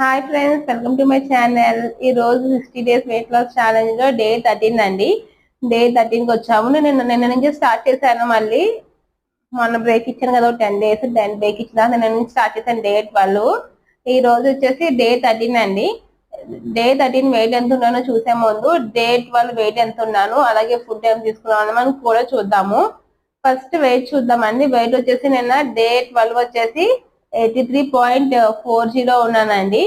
Hi friends welcome to my channel ఈ రోజు sixty days weight loss ఛాలెంజ్లో day thirteen అండి. డే థర్టీన్కి వచ్చాము. నేను నిన్న నుంచి స్టార్ట్ చేశాను మళ్ళీ. మొన్న బ్రేక్ ఇచ్చాను కదా టెన్ డేస్ టెన్ బ్రేక్ ఇచ్చిన నిన్న నుంచి స్టార్ట్ చేశాను డే ట్వెల్వ్ ఈ రోజు వచ్చేసి డే థర్టీన్ అండి. డే థర్టీన్ వెయిట్ ఎంత ఉన్నానో చూసే ముందు డే ట్వెల్వ్ వెయిట్ ఎంత ఉన్నాను అలాగే ఫుడ్ ఏం తీసుకున్నాను మనం కూడా చూద్దాము. ఫస్ట్ వెయిట్ చూద్దామండి. వెయిట్ వచ్చేసి నిన్న డే ట్వెల్వ్ వచ్చేసి eighty three point four zero ఉన్నానండి.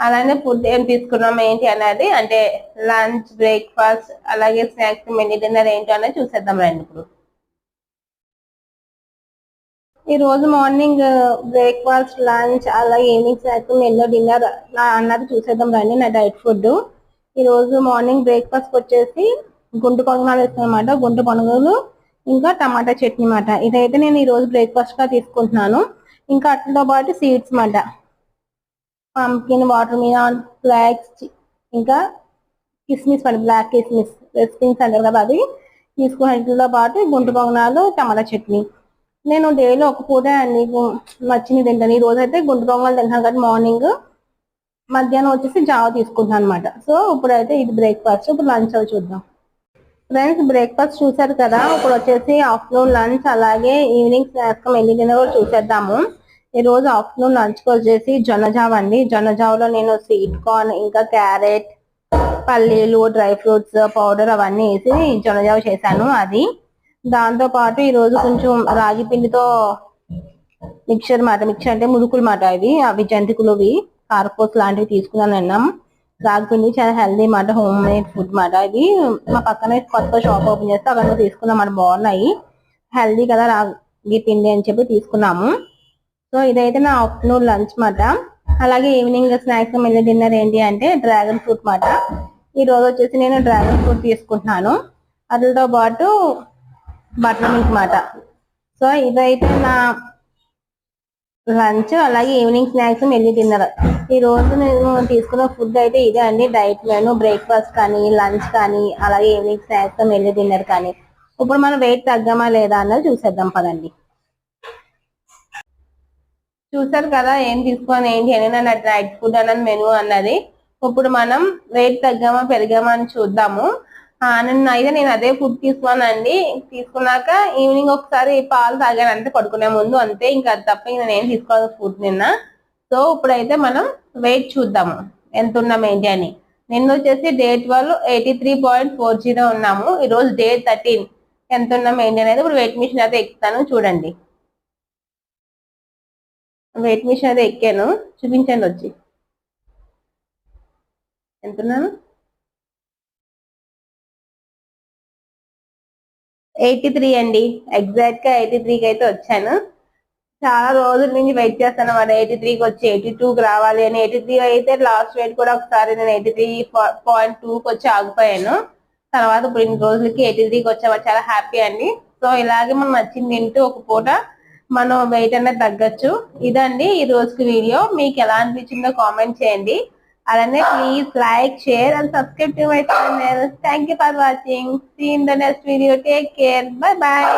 అలానే ఫుడ్ ఏం తీసుకున్నాం ఏంటి అనేది అంటే లంచ్ బ్రేక్ఫాస్ట్ అలాగే స్నాక్స్ మెనీ డిన్నర్ ఏంటి అనేది చూసేద్దాం రండి ఇప్పుడు. ఈ రోజు మార్నింగ్ బ్రేక్ఫాస్ట్ లంచ్ అలాగే ఈవినింగ్ స్నాక్స్ మెల్లో డిన్నర్ అన్నది చూసేద్దాం రండి నా డైట్ ఫుడ్ ఈ రోజు మార్నింగ్ బ్రేక్ఫాస్ట్ వచ్చేసి గుంటు పొంగనాలు వేస్తాను అనమాట గుంటు పొంగలు ఇంకా టమాటా చట్నీ మాట ఇదైతే నేను ఈ రోజు బ్రేక్ఫాస్ట్గా తీసుకుంటున్నాను. ఇంకా అట్లతో పాటు సీడ్స్ మాట. పంకిన్ వాటర్ మిలాన్ ఫ్లాక్స్ ఇంకా కిస్మిస్ పడి బ్లాక్ కిస్మిస్ రెసిపీస్ అంటారు కదా అది తీసుకున్నట్లతో పాటు గుంటు పొంగనాలు టమాటా చట్నీ. నేను డైలీ ఒక పూట నీకు నచ్చింది తింటాను. ఈ రోజు అయితే గుంటు పొంగనాలు తింటాను కాబట్టి మార్నింగ్ మధ్యాహ్నం వచ్చేసి జావ తీసుకుంటాను అనమాట సో ఇప్పుడైతే ఇది బ్రేక్ఫాస్ట్ ఇప్పుడు లంచ్ అవి చూద్దాం. ఫ్రెండ్స్ బ్రేక్ఫాస్ట్ చూసారు కదా. ఇప్పుడు వచ్చేసి ఆఫ్టర్నూన్ లంచ్ అలాగే ఈవినింగ్ స్నాక్స్ మెల్లి డిన్నర్ కూడా చూసేద్దాము. ఈ రోజు ఆఫ్టర్నూన్ లంచ్ వచ్చేసి జొన్న జావ అండి. జొన్నజావలో నేను స్వీట్ కార్న్ ఇంకా క్యారెట్ పల్లీలు డ్రై ఫ్రూట్స్ పౌడర్ అవన్నీ వేసి జొన్నజావ చేశాను అది. దాంతో పాటు ఈ రోజు కొంచెం రాగి పిండితో మిక్చర్ మాట మిక్చర్ అంటే మురుకులు మాట ఇవి. అవి జంతికులువి కార్పోస్ లాంటివి తీసుకున్నాను అన్నాం. రాగి చాలా హెల్దీ మాట హోమ్ మేడ్ ఫుడ్ మాట. ఇది మా పక్కనే కొత్త షాప్ ఓపెన్ చేస్తే అవన్నీ తీసుకున్నాం మాట బాగున్నాయి. హెల్దీ కదా రాగి పిండి అని చెప్పి తీసుకున్నాము. సో ఇదైతే నా ఆఫ్టర్నూన్ లంచ్ మాట. అలాగే ఈవినింగ్ స్నాక్స్ మళ్ళీ డిన్నర్ ఏంటి అంటే డ్రాగన్ ఫ్రూట్ మాట. ఈ రోజు వచ్చేసి నేను డ్రాగన్ ఫ్రూట్ తీసుకుంటున్నాను. వాటితో పాటు బటర్ మిల్క్ మాట. సో ఇదైతే నా లంచ్ అలాగే ఈవినింగ్ స్నాక్స్ మెల్లి డిన్నర్. ఈ రోజు నేను తీసుకున్న ఫుడ్ అయితే ఇదే అండి. డైట్ మెను బ్రేక్ఫాస్ట్ కానీ లంచ్ కానీ అలాగే ఈవినింగ్ స్నాక్స్ మెల్లి డిన్నర్ కానీ. ఇప్పుడు మనం వెయిట్ తగ్గామా లేదా అన్నది చూసేద్దాం పదండి. చూసారు కదా ఏం తీసుకోని ఏంటి అని నా డైట్ ఫుడ్ అన్నది మెను అన్నది. ఇప్పుడు మనం వెయిట్ తగ్గామా పెరిగామా అని చూద్దాము. నన్ను అయితే నేను అదే ఫుడ్ తీసుకున్నానండి. తీసుకున్నాక ఈవినింగ్ ఒకసారి పాలు తాగాను అంతే పడుకునే ముందు అంతే. ఇంకా అది తప్ప నేను ఏం తీసుకోవాలి ఫుడ్ నిన్న. సో ఇప్పుడైతే మనం వెయిట్ చూద్దాము ఎంత ఉన్నాం ఏంటి అని. నిన్న వచ్చేసి day twelve eighty three point four zero ఉన్నాము. ఈరోజు డే థర్టీన్ ఎంత ఉన్నాం ఏంటి అనేది ఇప్పుడు వెయిట్ మిషన్ అయితే ఎక్కుతాను చూడండి. వెయిట్ మిషన్ అయితే ఎక్కాను. చూపించండి వచ్చి. ఎంతున్నాను? ఎయిటీ త్రీ అండి ఎగ్జాక్ట్గా ఎయిటీ త్రీకి అయితే వచ్చాను. చాలా రోజుల నుంచి వెయిట్ చేస్తాను మరి ఎయిటీ త్రీకి వచ్చి ఎయిటీ టూకి రావాలి అని. ఎయిటీ త్రీ అయితే లాస్ట్ వెయిట్ కూడా ఒకసారి నేను ఎయిటీ త్రీ పాయింట్ టూకి వచ్చి ఆగిపోయాను. తర్వాత ఇప్పుడు ఇన్ని రోజులకి ఎయిటీ త్రీకి వచ్చాము. చాలా హ్యాపీ అండి. సో ఇలాగే మనం నచ్చింది తింటూ ఒక పూట మనం వెయిట్ అనేది తగ్గచ్చు. ఇదండి ఈ రోజుకి వీడియో. మీకు ఎలా అనిపించిందో కామెంట్ చేయండి. అలానే please like share and subscribe to my channel thank you for watching see in the next video take care bye bye